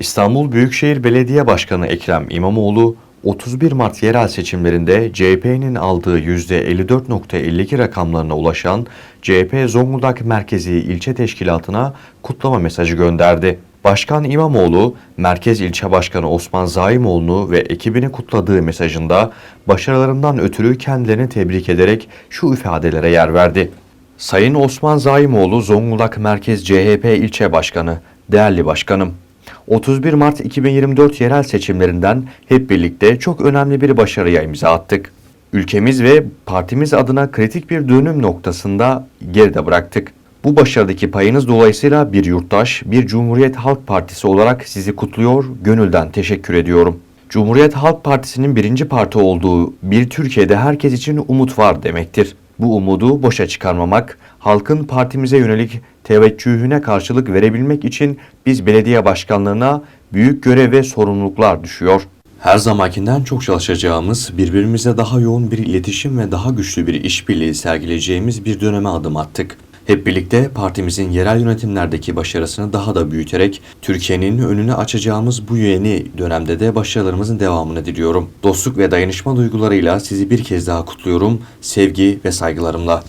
İstanbul Büyükşehir Belediye Başkanı Ekrem İmamoğlu, 31 Mart yerel seçimlerinde CHP'nin aldığı %54.52 rakamlarına ulaşan CHP Zonguldak Merkezi İlçe Teşkilatı'na kutlama mesajı gönderdi. Başkan İmamoğlu, Merkez İlçe Başkanı Osman Zaimoğlu'nu ve ekibini kutladığı mesajında başarılarından ötürü kendilerini tebrik ederek şu ifadelere yer verdi. Sayın Osman Zaimoğlu Zonguldak Merkez CHP İlçe Başkanı, değerli başkanım. 31 Mart 2024 yerel seçimlerinden hep birlikte çok önemli bir başarıya imza attık. Ülkemiz ve partimiz adına kritik bir dönüm noktasında geride bıraktık. Bu başarıdaki payınız dolayısıyla bir yurttaş, bir Cumhuriyet Halk Partisi olarak sizi kutluyor, gönülden teşekkür ediyorum. Cumhuriyet Halk Partisi'nin birinci parti olduğu bir Türkiye'de herkes için umut var demektir. Bu umudu boşa çıkarmamak, halkın partimize yönelik teveccühüne karşılık verebilmek için biz belediye başkanlarına büyük görev ve sorumluluklar düşüyor. Her zamankinden çok çalışacağımız, birbirimize daha yoğun bir iletişim ve daha güçlü bir işbirliği sergileyeceğimiz bir döneme adım attık. Hep birlikte partimizin yerel yönetimlerdeki başarısını daha da büyüterek Türkiye'nin önünü açacağımız bu yeni dönemde de başarılarımızın devamını diliyorum. Dostluk ve dayanışma duygularıyla sizi bir kez daha kutluyorum. Sevgi ve saygılarımla.